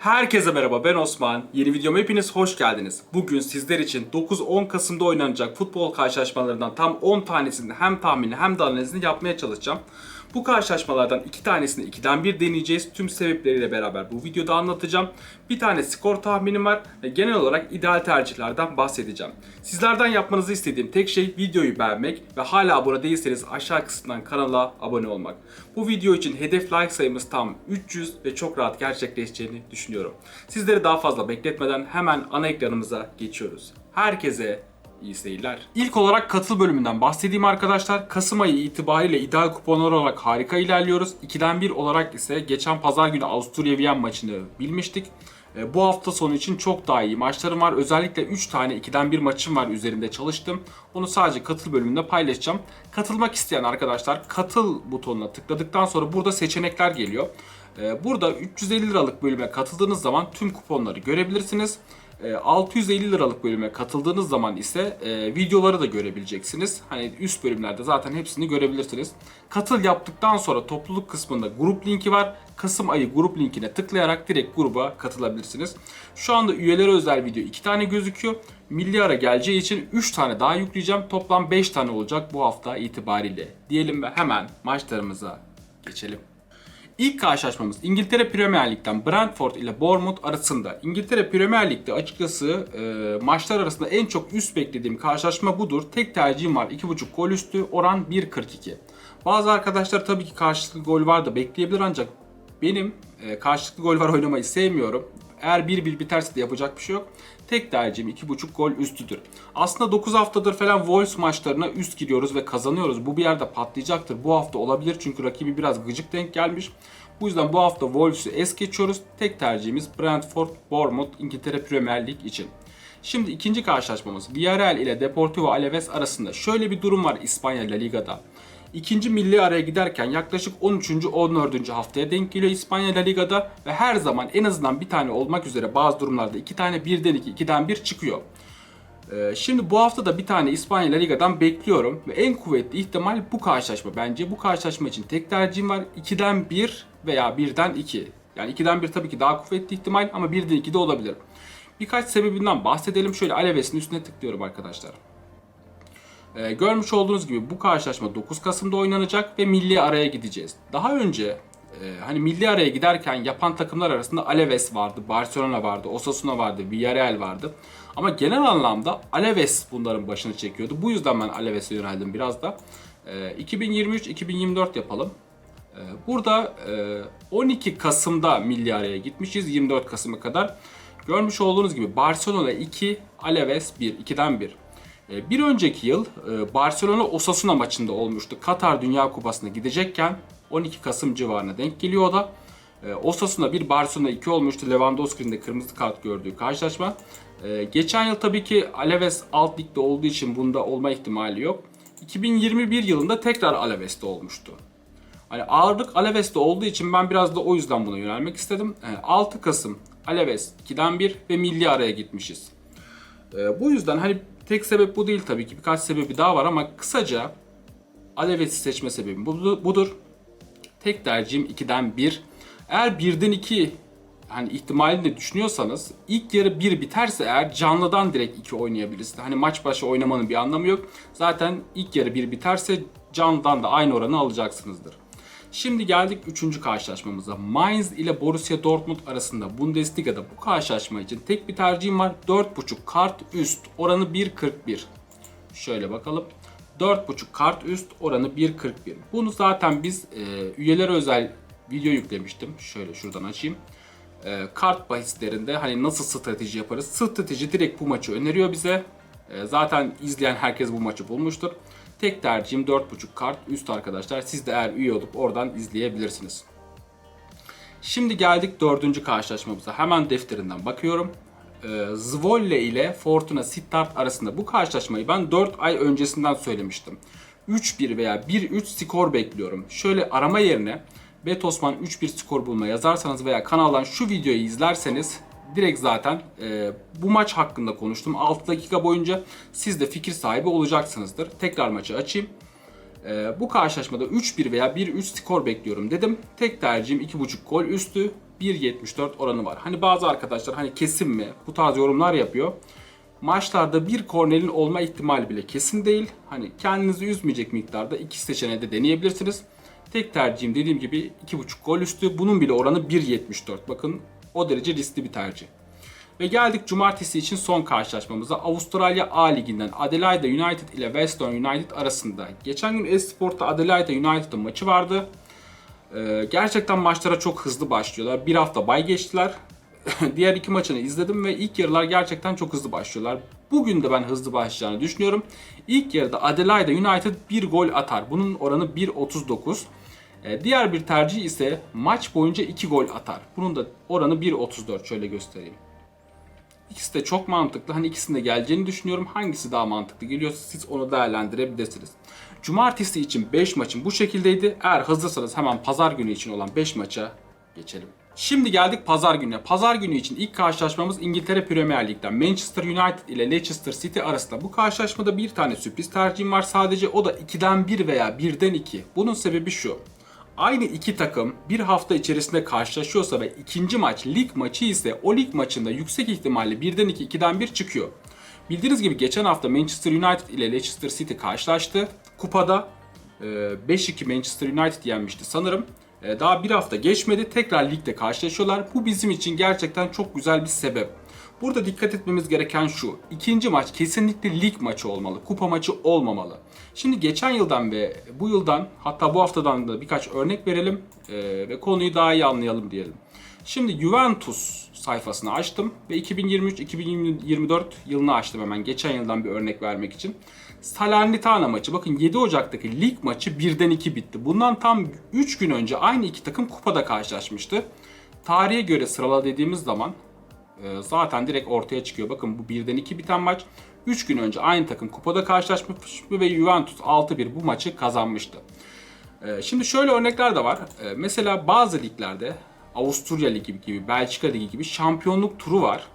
Herkese merhaba ben Osman. Yeni videoma hepiniz hoş geldiniz. Bugün sizler için 9-10 Kasım'da oynanacak futbol karşılaşmalarından tam 10 tanesini hem tahmini hem de analizini yapmaya çalışacağım. Bu karşılaşmalardan iki tanesini 2'den 1 deneyeceğiz. Tüm sebepleriyle beraber bu videoda anlatacağım. Bir tane skor tahminim var ve genel olarak ideal tercihlerden bahsedeceğim. Sizlerden yapmanızı istediğim tek şey videoyu beğenmek ve hala abone değilseniz aşağı kısımdan kanala abone olmak. Bu video için hedef like sayımız tam 300 ve çok rahat gerçekleşeceğini düşünüyorum. Sizleri daha fazla bekletmeden hemen ana ekranımıza geçiyoruz. Herkese İyi seyirler. İlk olarak katıl bölümünden bahsedeyim arkadaşlar. Kasım ayı itibariyle ideal kuponlar olarak harika ilerliyoruz. 2'den 1 olarak ise geçen pazar günü Avusturya Viyen maçını bilmiştik. E, Bu hafta sonu için çok daha iyi maçlarım var. Özellikle 3 tane 2'den 1 maçım var üzerinde çalıştım. Onu sadece katıl bölümünde paylaşacağım. Katılmak isteyen arkadaşlar katıl butonuna tıkladıktan sonra burada seçenekler geliyor. E, Burada 350 liralık bölüme katıldığınız zaman tüm kuponları görebilirsiniz. E, 650 liralık bölüme katıldığınız zaman ise e, videoları da görebileceksiniz. Hani üst bölümlerde zaten hepsini görebilirsiniz. Katıl yaptıktan sonra topluluk kısmında grup linki var. Kasım ayı grup linkine tıklayarak direkt gruba katılabilirsiniz. Şu anda üyelere özel video 2 tane gözüküyor. Milli ara geleceği için 3 tane daha yükleyeceğim. Toplam 5 tane olacak bu hafta itibariyle. Diyelim ve hemen maçlarımıza geçelim. İlk karşılaşmamız İngiltere Premier Lig'den Brentford ile Bournemouth arasında. İngiltere Premier Lig'de açıkçası e, maçlar arasında en çok üst beklediğim karşılaşma budur. Tek tercihim var 2.5 gol üstü oran 1.42. Bazı arkadaşlar tabii ki karşılıklı gol var da bekleyebilir ancak benim e, karşılıklı gol var oynamayı sevmiyorum. Eğer 1-1 biterse de yapacak bir şey yok. Tek tercihim 2.5 gol üstüdür. Aslında 9 haftadır falan Wolves maçlarına üst gidiyoruz ve kazanıyoruz. Bu bir yerde patlayacaktır. Bu hafta olabilir çünkü rakibi biraz gıcık denk gelmiş. Bu yüzden bu hafta Wolves'u es geçiyoruz. Tek tercihimiz Brentford, Bournemouth, İngiltere Premier Lig için. Şimdi ikinci karşılaşmamız Villarreal ile Deportivo Alaves arasında. Şöyle bir durum var İspanya La Liga'da. İkinci milli araya giderken yaklaşık 13. 14. haftaya denk geliyor İspanya La Liga'da ve her zaman en azından bir tane olmak üzere bazı durumlarda iki tane birden iki, ikiden bir çıkıyor. Ee, Şimdi bu hafta da bir tane İspanya La Liga'dan bekliyorum ve en kuvvetli ihtimal bu karşılaşma bence. Bu karşılaşma için tek tercihim var. 2'den 1 veya 1'den 2. Yani 2'den 1 tabii ki daha kuvvetli ihtimal ama 1'den 2 de olabilir. Birkaç sebebinden bahsedelim. Şöyle Aleves'in üstüne tıklıyorum arkadaşlar. Ee, görmüş olduğunuz gibi bu karşılaşma 9 Kasım'da oynanacak ve milli araya gideceğiz. Daha önce e, hani milli araya giderken yapan takımlar arasında Alaves vardı, Barcelona vardı, Osasuna vardı, Villarreal vardı. Ama genel anlamda Alaves bunların başını çekiyordu. Bu yüzden ben Alaves'e yöneldim biraz da. E, 2023-2024 yapalım. Burada e, 12 Kasım'da milli araya gitmişiz 24 Kasım'a kadar. Görmüş olduğunuz gibi Barcelona 2, Alaves 1, 2'den 1. E, Bir önceki yıl e, Barcelona Osasuna maçında olmuştu. Katar Dünya Kupası'na gidecekken 12 Kasım civarına denk geliyor o da. E, Osasuna 1, Barcelona 2 olmuştu. Lewandowski'nin de kırmızı kart gördüğü karşılaşma. Geçen yıl tabii ki Alaves alt ligde olduğu için bunda olma ihtimali yok. 2021 yılında tekrar Alaves'te olmuştu. Hani ağırlık Alaves'te olduğu için ben biraz da o yüzden buna yönelmek istedim. E, 6 Kasım Alaves 2'den 1 ve milli araya gitmişiz. Bu yüzden hani tek sebep bu değil tabii ki birkaç sebebi daha var ama kısaca Alaves'i seçme sebebim bu- budur. Tek tercihim 2'den 1. Eğer 1'den 2 hani ihtimalini de düşünüyorsanız ilk yarı 1 biterse eğer canlıdan direkt 2 oynayabilirsiniz. Hani maç başı oynamanın bir anlamı yok. Zaten ilk yarı 1 biterse canlıdan da aynı oranı alacaksınızdır. Şimdi geldik 3. karşılaşmamıza. Mainz ile Borussia Dortmund arasında Bundesliga'da bu karşılaşma için tek bir tercihim var. 4.5 kart üst oranı 1.41. Şöyle bakalım. 4.5 kart üst oranı 1.41. Bunu zaten biz e, üyelere özel video yüklemiştim. Şöyle şuradan açayım. E, kart bahislerinde hani nasıl strateji yaparız? Strateji direkt bu maçı öneriyor bize. E, zaten izleyen herkes bu maçı bulmuştur. Tek tercihim 4.5 kart üst arkadaşlar. Siz de eğer üye olup oradan izleyebilirsiniz. Şimdi geldik dördüncü karşılaşmamıza. Hemen defterinden bakıyorum. Ee, Zwolle ile Fortuna Sittard arasında bu karşılaşmayı ben 4 ay öncesinden söylemiştim. 3-1 veya 1-3 skor bekliyorum. Şöyle arama yerine Betosman 3-1 skor bulma yazarsanız veya kanaldan şu videoyu izlerseniz direkt zaten e, bu maç hakkında konuştum. 6 dakika boyunca siz de fikir sahibi olacaksınızdır. Tekrar maçı açayım. Ee, bu karşılaşmada 3-1 veya 1-3 skor bekliyorum dedim. Tek tercihim 2.5 gol üstü 1.74 oranı var. Hani bazı arkadaşlar hani kesin mi bu tarz yorumlar yapıyor. Maçlarda bir kornerin olma ihtimali bile kesin değil. Hani kendinizi üzmeyecek miktarda iki seçeneği de deneyebilirsiniz. Tek tercihim dediğim gibi 2.5 gol üstü. Bunun bile oranı 1.74. Bakın o derece riskli bir tercih. Ve geldik cumartesi için son karşılaşmamıza. Avustralya A Ligi'nden Adelaide United ile Western United arasında. Geçen gün Esport'ta Adelaide United'ın maçı vardı. Ee, gerçekten maçlara çok hızlı başlıyorlar. Bir hafta bay geçtiler. Diğer iki maçını izledim ve ilk yarılar gerçekten çok hızlı başlıyorlar. Bugün de ben hızlı başlayacağını düşünüyorum. İlk yarıda Adelaide United bir gol atar. Bunun oranı 1.39. Ee, diğer bir tercih ise maç boyunca 2 gol atar. Bunun da oranı 1.34 şöyle göstereyim. İkisi de çok mantıklı. Hani ikisinin de geleceğini düşünüyorum. Hangisi daha mantıklı geliyorsa siz onu değerlendirebilirsiniz. Cumartesi için 5 maçın bu şekildeydi. Eğer hazırsanız hemen pazar günü için olan 5 maça geçelim. Şimdi geldik pazar gününe. Pazar günü için ilk karşılaşmamız İngiltere Premier Lig'den Manchester United ile Leicester City arasında. Bu karşılaşmada bir tane sürpriz tercihim var sadece o da 2'den 1 veya 1'den 2. Bunun sebebi şu. Aynı iki takım bir hafta içerisinde karşılaşıyorsa ve ikinci maç lig maçı ise o lig maçında yüksek ihtimalle 1'den 2, 2'den 1 çıkıyor. Bildiğiniz gibi geçen hafta Manchester United ile Leicester City karşılaştı. Kupada e, 5-2 Manchester United yenmişti sanırım. E, Daha bir hafta geçmedi. Tekrar ligde karşılaşıyorlar. Bu bizim için gerçekten çok güzel bir sebep. Burada dikkat etmemiz gereken şu. İkinci maç kesinlikle lig maçı olmalı. Kupa maçı olmamalı. Şimdi geçen yıldan ve bu yıldan hatta bu haftadan da birkaç örnek verelim e, ve konuyu daha iyi anlayalım diyelim. Şimdi Juventus sayfasını açtım ve 2023-2024 yılını açtım hemen geçen yıldan bir örnek vermek için. Salernitana maçı bakın 7 Ocak'taki lig maçı 1'den 2 bitti. Bundan tam 3 gün önce aynı iki takım kupada karşılaşmıştı. Tarihe göre sırala dediğimiz zaman zaten direkt ortaya çıkıyor. Bakın bu 1'den 2 biten maç 3 gün önce aynı takım kupada karşılaşmış ve Juventus 6-1 bu maçı kazanmıştı. E, Şimdi şöyle örnekler de var. E, Mesela bazı liglerde Avusturya Ligi gibi, Belçika Ligi gibi şampiyonluk turu var.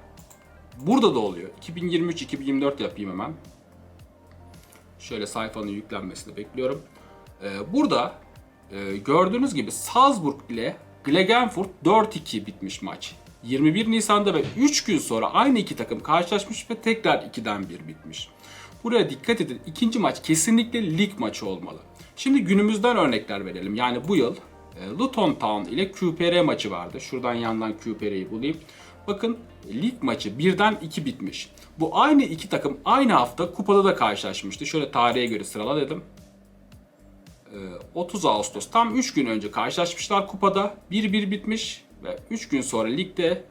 Burada da oluyor. 2023-2024 yapayım hemen. Şöyle sayfanın yüklenmesini bekliyorum. Ee, burada e, gördüğünüz gibi Salzburg ile Klagenfurt 4-2 bitmiş maç. 21 Nisan'da ve 3 gün sonra aynı iki takım karşılaşmış ve tekrar 2'den 1 bitmiş. Buraya dikkat edin. İkinci maç kesinlikle lig maçı olmalı. Şimdi günümüzden örnekler verelim. Yani bu yıl e, Luton Town ile QPR maçı vardı. Şuradan yandan QPR'yi bulayım. Bakın lig maçı birden 2 bitmiş. Bu aynı iki takım aynı hafta kupada da karşılaşmıştı. Şöyle tarihe göre sırala dedim. Ee, 30 Ağustos tam 3 gün önce karşılaşmışlar kupada. 1-1 bitmiş ve 3 gün sonra ligde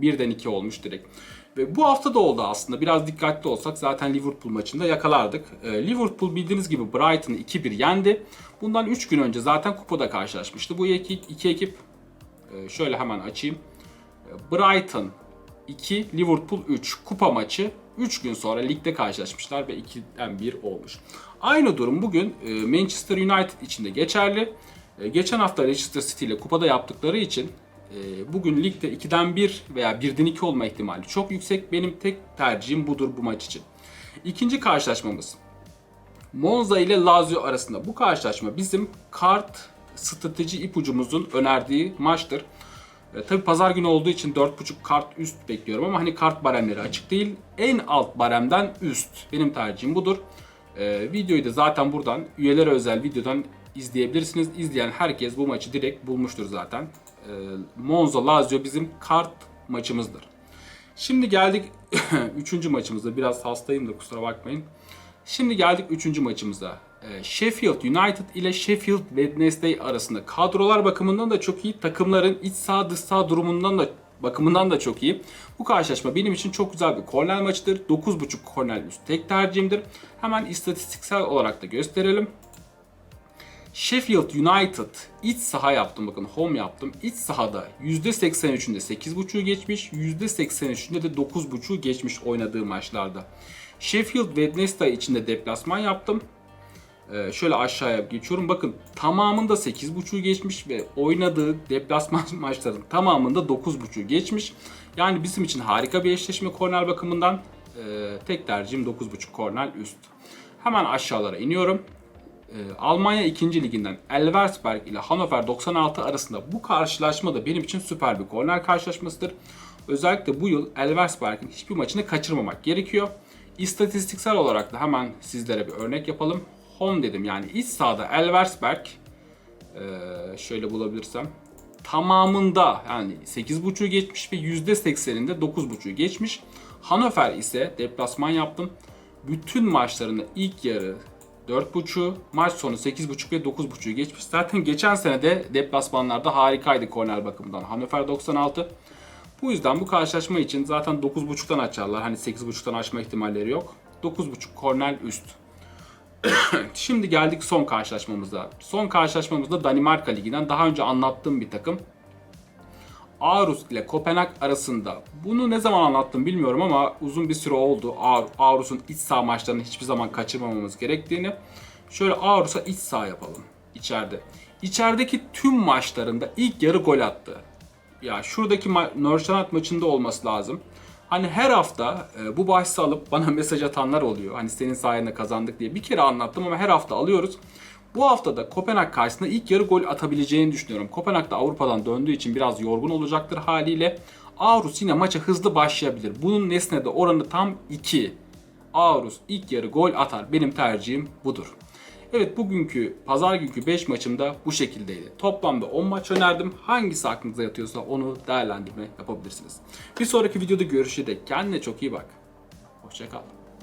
1'den 2 olmuş direkt. Ve bu hafta da oldu aslında. Biraz dikkatli olsak zaten Liverpool maçında yakalardık. Ee, Liverpool bildiğiniz gibi Brighton'ı 2-1 yendi. Bundan 3 gün önce zaten kupada karşılaşmıştı. Bu iki, iki ekip e, şöyle hemen açayım. Brighton 2, Liverpool 3 kupa maçı 3 gün sonra ligde karşılaşmışlar ve 2'den 1 olmuş. Aynı durum bugün e, Manchester United için de geçerli. E, Geçen hafta Leicester City ile kupada yaptıkları için e, bugün ligde 2'den 1 veya 1'den 2 olma ihtimali çok yüksek. Benim tek tercihim budur bu maç için. İkinci karşılaşmamız Monza ile Lazio arasında. Bu karşılaşma bizim kart strateji ipucumuzun önerdiği maçtır. E, tabii pazar günü olduğu için 4.5 kart üst bekliyorum ama hani kart baremleri açık değil. En alt baremden üst. Benim tercihim budur. E, videoyu da zaten buradan üyelere özel videodan izleyebilirsiniz. İzleyen herkes bu maçı direkt bulmuştur zaten. E, Monza Lazio bizim kart maçımızdır. Şimdi geldik 3. maçımıza. Biraz hastayım da kusura bakmayın. Şimdi geldik 3. maçımıza. Ee, Sheffield United ile Sheffield Wednesday arasında kadrolar bakımından da çok iyi. Takımların iç saha dış saha durumundan da bakımından da çok iyi. Bu karşılaşma benim için çok güzel bir korner maçıdır. 9.5 korner üst tek tercihimdir. Hemen istatistiksel olarak da gösterelim. Sheffield United iç saha yaptım bakın home yaptım. İç sahada %83'ünde 8.5'u geçmiş, %83'ünde de 9.5'u geçmiş oynadığı maçlarda. Sheffield Wednesday için de deplasman yaptım. Ee, şöyle aşağıya geçiyorum. Bakın tamamında 8.5'u geçmiş ve oynadığı deplasman maçların tamamında 9.5'u geçmiş. Yani bizim için harika bir eşleşme korner bakımından. Ee, tek tercihim 9.5 korner üst. Hemen aşağılara iniyorum. Ee, Almanya 2. liginden Elversberg ile Hannover 96 arasında bu karşılaşma da benim için süper bir korner karşılaşmasıdır. Özellikle bu yıl Elversberg'in hiçbir maçını kaçırmamak gerekiyor. İstatistiksel olarak da hemen sizlere bir örnek yapalım. Home dedim yani iç sahada Elversberg ee, şöyle bulabilirsem tamamında yani 8.5'u geçmiş ve %80'inde 9.5'u geçmiş. Hannover ise deplasman yaptım. Bütün maçlarında ilk yarı 4.5, maç sonu 8.5 ve 9.5'u geçmiş. Zaten geçen sene de deplasmanlarda harikaydı korner bakımından. Hannover 96. Bu yüzden bu karşılaşma için zaten 9.5'tan açarlar. Hani 8.5'tan açma ihtimalleri yok. 9.5 korner üst. Şimdi geldik son karşılaşmamıza. Son karşılaşmamızda Danimarka Ligi'nden daha önce anlattığım bir takım. Aarhus ile Kopenhag arasında. Bunu ne zaman anlattım bilmiyorum ama uzun bir süre oldu. Aar- Aarhus'un iç saha maçlarını hiçbir zaman kaçırmamamız gerektiğini. Şöyle Aarhus'a iç saha yapalım içeride. İçerideki tüm maçlarında ilk yarı gol attı. Ya şuradaki ma- Norşanat maçında olması lazım. Hani her hafta e, bu bahsi alıp bana mesaj atanlar oluyor. Hani senin sayende kazandık diye. Bir kere anlattım ama her hafta alıyoruz. Bu hafta da Kopenhag karşısında ilk yarı gol atabileceğini düşünüyorum. Kopenhag da Avrupa'dan döndüğü için biraz yorgun olacaktır haliyle. Aarhus yine maça hızlı başlayabilir. Bunun nesnede oranı tam 2. Aarhus ilk yarı gol atar. Benim tercihim budur. Evet bugünkü pazar günkü 5 maçımda bu şekildeydi. Toplamda 10 maç önerdim. Hangisi aklınıza yatıyorsa onu değerlendirme yapabilirsiniz. Bir sonraki videoda görüşürüz. Kendine çok iyi bak. Hoşçakal.